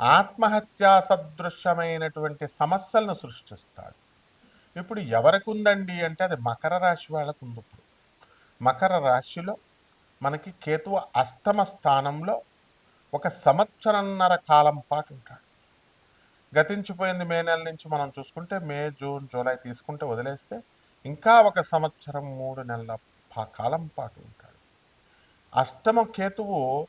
ఆత్మహత్యా సదృశ్యమైనటువంటి సమస్యలను సృష్టిస్తాడు. ఇప్పుడు ఎవరికి ఉందండి అంటే అది మకర రాశి వాళ్ళకు ఉంది ఇప్పుడు. మకర రాశిలో మనకి కేతువు అష్టమ స్థానంలో ఒక సంవత్సరన్నర కాలం పాటు ఉంటాడు. గతించిపోయింది మే నెల నుంచి మనం చూసుకుంటే మే జూన్ జూలై తీసుకుంటే వదిలేస్తే ఇంకా ఒక సంవత్సరం మూడు నెలల కాలం పాటు ఉంటాడు. అష్టమ కేతువు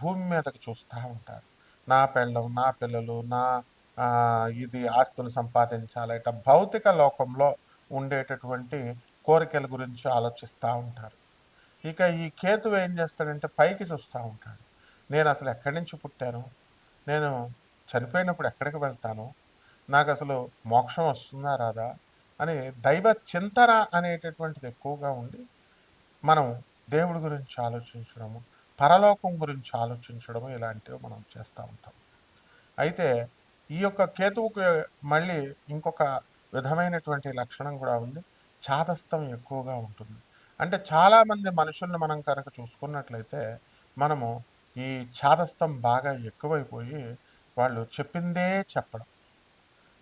భూమి మీదకి చూస్తూ ఉంటారు. నా పెళ్ళం నా పిల్లలు నా ఇది ఆస్తులు సంపాదించాలి ఇట భౌతిక లోకంలో ఉండేటటువంటి కోరికల గురించి ఆలోచిస్తూ ఉంటారు. ఇక ఈ కేతు ఏం చేస్తాడంటే పైకి చూస్తూ ఉంటాడు. నేను అసలు ఎక్కడి నుంచి పుట్టాను? నేను చనిపోయినప్పుడు ఎక్కడికి వెళ్తాను? నాకు అసలు మోక్షం వస్తుందా రాదా? అని దైవ చింతన అనేటటువంటిది ఎక్కువగా ఉండి మనం దేవుడి గురించి ఆలోచించడము పరలోకం గురించి ఆలోచించడం ఇలాంటివి మనం చేస్తూ ఉంటాం. అయితే ఈ యొక్క కేతువుకి మళ్ళీ ఇంకొక విధమైనటువంటి లక్షణం కూడా ఉంది. చాదస్తం ఎక్కువగా ఉంటుంది. అంటే చాలామంది మనుషుల్ని మనం కనుక చూసుకున్నట్లయితే మనము ఈ చాదస్తం బాగా ఎక్కువైపోయి వాళ్ళు చెప్పిందే చెప్పడం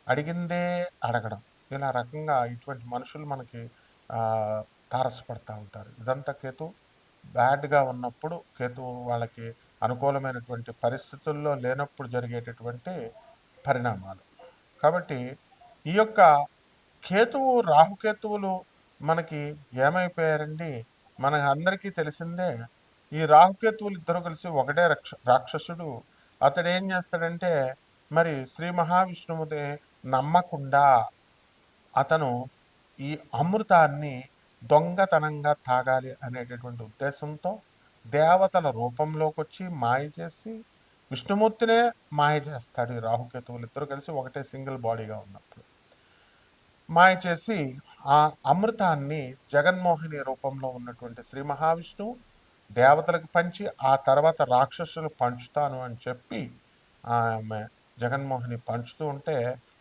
అడిగిందే అడగడం ఇలా రకంగా ఇటువంటి మనుషులు మనకి తారసపడుతూ ఉంటారు. ఇదంతా కేతు బ్యాడ్గా ఉన్నప్పుడు కేతువు వాళ్ళకి అనుకూలమైనటువంటి పరిస్థితుల్లో లేనప్పుడు జరిగేటటువంటి పరిణామాలు. కాబట్టి ఈ యొక్క కేతువు రాహుకేతువులు మనకి ఏమైపోయారండి? మన అందరికీ తెలిసిందే ఈ రాహుకేతువులు ఇద్దరు కలిసి ఒకటే రక్ష రాక్షసుడు. అతడు ఏం చేస్తాడంటే మరి శ్రీ మహావిష్ణువుని నమ్మకుండా అతను ఈ అమృతాన్ని దొంగతనంగా తాగాలి అనేటటువంటి ఉద్దేశంతో దేవతల రూపంలోకి వచ్చి మాయ చేసి విష్ణుమూర్తినే మాయ చేస్తాడు ఈ రాహుకేతువులు. ఇద్దరు కలిసి ఒకటే సింగిల్ బాడీగా ఉన్నప్పుడు. మాయ చేసి ఆ అమృతాన్ని జగన్మోహిని రూపంలో ఉన్నటువంటి శ్రీ మహావిష్ణువు దేవతలకు పంచి ఆ తర్వాత రాక్షసులు పంచుతాను అని చెప్పి ఆమె జగన్మోహిని పంచుతూ ఉంటే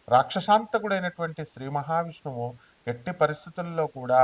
రాక్షసాంతకుడైనటువంటి శ్రీ మహావిష్ణువు ఎట్టి పరిస్థితుల్లో కూడా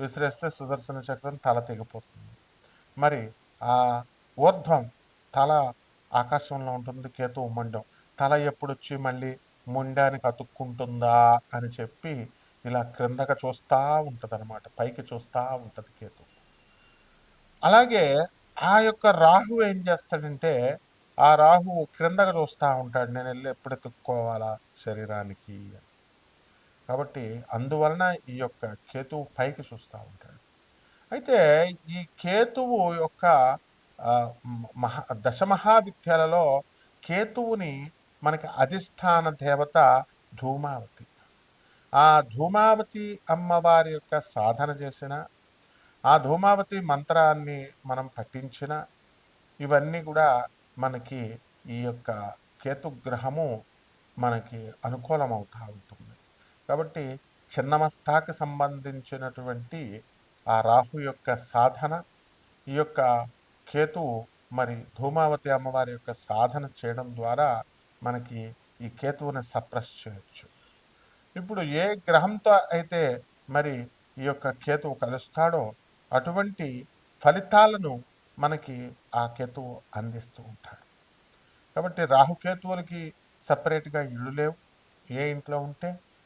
విసిరేస్తే సుదర్శన చక్రం తల తెగిపోతుంది. మరి ఆ ఊర్ధ్వం తల ఆకాశంలో ఉంటుంది కేతు మండం తల ఎప్పుడొచ్చి మళ్ళీ ముండానికి అతుక్కుంటుందా అని చెప్పి ఇలా క్రిందక చూస్తూ ఉంటుంది అనమాట పైకి చూస్తూ ఉంటుంది కేతు. అలాగే ఆ యొక్క రాహు ఏం చేస్తాడంటే ఆ రాహు క్రిందకు చూస్తూ ఉంటాడు. నేను వెళ్ళి ఎప్పుడు ఎత్తుక్కోవాలా శరీరానికి అని. కాబట్టి అందువలన ఈ యొక్క కేతువు పైకి చూస్తూ ఉంటాడు. అయితే ఈ కేతువు యొక్క మహా దశమహావిద్యలలో కేతువుని మనకి అధిష్టాన దేవత ధూమావతి. ఆ ధూమావతి అమ్మవారి యొక్క సాధన చేసిన ఆ ధూమావతి మంత్రాన్ని మనం పఠించిన ఇవన్నీ కూడా మనకి ఈ యొక్క కేతుగ్రహము మనకి అనుకూలమవుతూ ఉంటుంది. కాబట్టి చిన్నమస్తాకి సంబంధించినటువంటి ఆ రాహు యొక్క సాధన ఈ యొక్క కేతువు మరి ధూమావతి అమ్మవారి యొక్క సాధన చేయడం ద్వారా మనకి ఈ కేతువుని సప్రెస్ చేయొచ్చు. ఇప్పుడు ఏ గ్రహంతో అయితే మరి ఈ యొక్క కేతువు కలుస్తాడో అటువంటి ఫలితాలను మనకి ఆ కేతువు అందిస్తూ ఉంటాడు. కాబట్టి రాహుకేతువులకి సపరేట్గా ఇళ్ళు లేవు. ఏ ఇంట్లో ఉంటే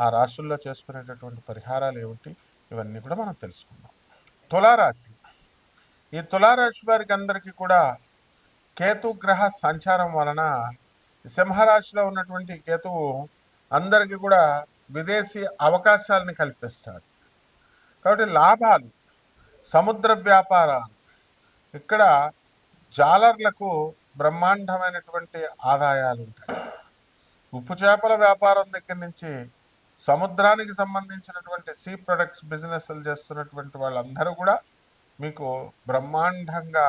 ఆ రాశుల్లో చేసుకునేటటువంటి పరిహారాలు ఏమిటి? ఇవన్నీ కూడా మనం తెలుసుకుందాం. తులారాశి. ఈ తులారాశి వారికి అందరికీ కూడా కేతు గ్రహ సంచారం వలన సింహరాశిలో ఉన్నటువంటి కేతువు అందరికీ కూడా విదేశీ అవకాశాలని కల్పిస్తారు. కాబట్టి లాభాలు సముద్ర వ్యాపారాలు ఇక్కడ జాలర్లకు బ్రహ్మాండమైనటువంటి ఆదాయాలు ఉంటాయి. ఉప్పు చేపల వ్యాపారం దగ్గర నుంచి సముద్రానికి సంబంధించినటువంటి సీ ప్రొడక్ట్స్ బిజినెస్లు చేస్తున్నటువంటి వాళ్ళందరూ కూడా మీకు బ్రహ్మాండంగా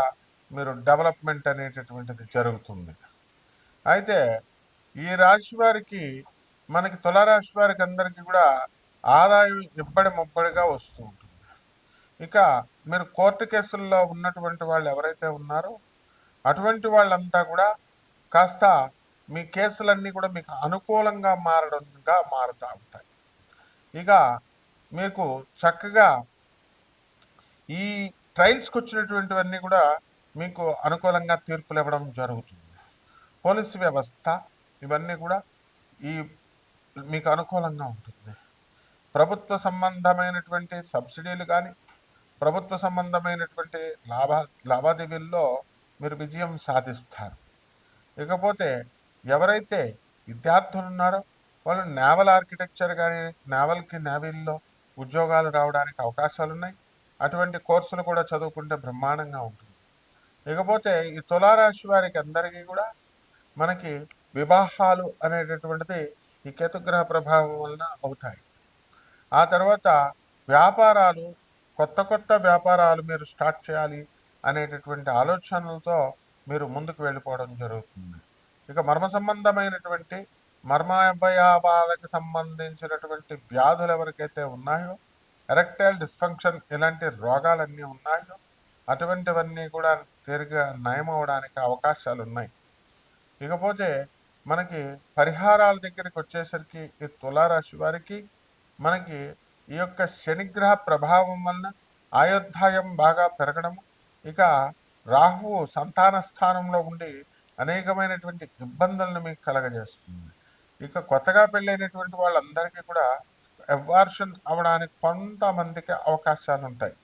మీరు డెవలప్మెంట్ అనేటటువంటిది జరుగుతుంది. అయితే ఈ రాశి వారికి మనకి తులారాశి వారికి అందరికీ కూడా ఆదాయం ఇబ్బడి ముబ్బడిగా వస్తూ ఉంటుంది. ఇక మీరు కోర్టు కేసుల్లో ఉన్నటువంటి వాళ్ళు ఎవరైతే ఉన్నారో అటువంటి వాళ్ళంతా కూడా కాస్త మీ కేసులన్నీ కూడా మీకు అనుకూలంగా మారడంగా మారుతూ ఉంటాయి. ఇక మీకు చక్కగా ఈ ట్రయల్స్కి వచ్చినటువంటివన్నీ కూడా మీకు అనుకూలంగా తీర్పులు ఇవ్వడం జరుగుతుంది. పోలీసు వ్యవస్థ ఇవన్నీ కూడా ఈ మీకు అనుకూలంగా ఉంటుంది. ప్రభుత్వ సంబంధమైనటువంటి సబ్సిడీలు కానీ ప్రభుత్వ సంబంధమైనటువంటి లాభా లావాదేవీల్లో మీరు విజయం సాధిస్తారు. ఇకపోతే ఎవరైతే విద్యార్థులు ఉన్నారో వాళ్ళు నేవల్ ఆర్కిటెక్చర్ కానీ నేవల్కి నేవీల్లో ఉద్యోగాలు రావడానికి అవకాశాలు ఉన్నాయి అటువంటి కోర్సులు కూడా చదువుకుంటే బ్రహ్మాండంగా ఉంటుంది. ఇకపోతే ఈ తులారాశి వారికి అందరికీ కూడా మనకి వివాహాలు అనేటటువంటిది ఈ కేతుగ్రహ ప్రభావం వలన అవుతాయి. ఆ తర్వాత వ్యాపారాలు కొత్త కొత్త వ్యాపారాలు మీరు స్టార్ట్ చేయాలి అనేటటువంటి ఆలోచనలతో మీరు ముందుకు వెళ్ళిపోవడం జరుగుతుంది. ఇక మర్మ సంబంధమైనటువంటి మర్మావయవాలకు సంబంధించినటువంటి వ్యాధులు ఎవరికైతే ఉన్నాయో ఎరెక్టైల్ డిస్ఫంక్షన్ ఇలాంటి రోగాలన్నీ ఉన్నాయో అటువంటివన్నీ కూడా తిరిగి నయం అవడానికి అవకాశాలు ఉన్నాయి ఇకపోతే మనకి పరిహారాల దగ్గరికి వచ్చేసరికి ఈ తులారాశి వారికి మనకి ఈ యొక్క శనిగ్రహ ప్రభావం వలన ఆయోధ్యాయం బాగా పెరగడము ఇక రాహువు సంతాన స్థానంలో ఉండి అనేకమైనటువంటి ఇబ్బందులను మీకు కలగజేస్తుంది. ఇక కొత్తగా పెళ్ళైనటువంటి వాళ్ళందరికీ కూడా ఎవార్షన్ అవడానికి కొంతమందికి అవకాశాలు ఉంటాయి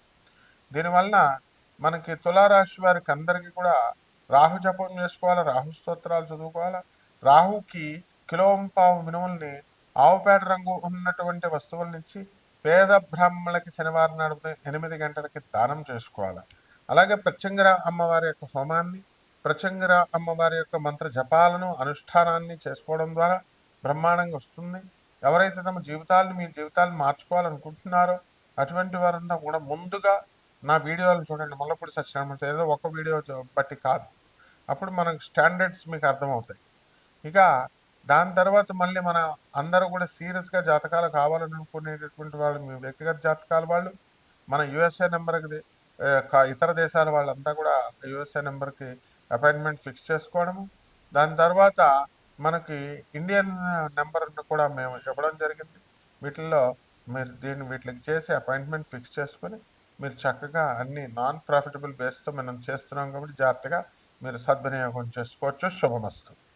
దీనివలన మనకి తులారాశి వారికి అందరికీ కూడా రాహు జపం చేసుకోవాలి? రాహు స్తోత్రాలు చదువుకోవాలి? రాహుకి కిలోంపావు మినుముల్ని ఆవుపేట రంగు ఉన్నటువంటి వస్తువుల నుంచి పేద బ్రాహ్మణులకి శనివారం నాడు ఎనిమిది గంటలకి దానం చేసుకోవాలి? అలాగే ప్రత్యంగర అమ్మవారి యొక్క హోమాన్ని ప్రచంగర అమ్మవారి యొక్క మంత్ర జపాలను అనుష్ఠానాన్ని చేసుకోవడం ద్వారా బ్రహ్మాండంగా వస్తుంది. ఎవరైతే తమ జీవితాలను మీ జీవితాలను మార్చుకోవాలనుకుంటున్నారో అటువంటి వారంతా కూడా ముందుగా నా వీడియోలను చూడండి. మల్లపూడి సత్యనారాయణ ఏదో ఒక వీడియో బట్టి కాదు. అప్పుడు మనకు స్టాండర్డ్స్ మీకు అర్థమవుతాయి. ఇక దాని తర్వాత మళ్ళీ మన అందరూ కూడా సీరియస్గా జాతకాలు కావాలని అనుకునేటటువంటి వాళ్ళు మీ వ్యక్తిగత జాతకాలు వాళ్ళు మన యుఎస్ఏ నెంబర్కి ఇతర దేశాల వాళ్ళంతా కూడా యుఎస్ఏ నెంబర్కి అపాయింట్మెంట్ ఫిక్స్ చేసుకోవడము. దాని తర్వాత మనకి ఇండియన్ నెంబర్ను కూడా మేము ఇవ్వడం జరిగింది. వీటిల్లో మీరు దీన్ని వీటికి చేసి అపాయింట్మెంట్ ఫిక్స్ చేసుకొని మీరు చక్కగా అన్ని నాన్ ప్రాఫిటబుల్ బేస్తో మనం చేస్తున్నాం కాబట్టి జాగ్రత్తగా మీరు సద్వినియోగం చేసుకోవచ్చు. శుభమస్తు.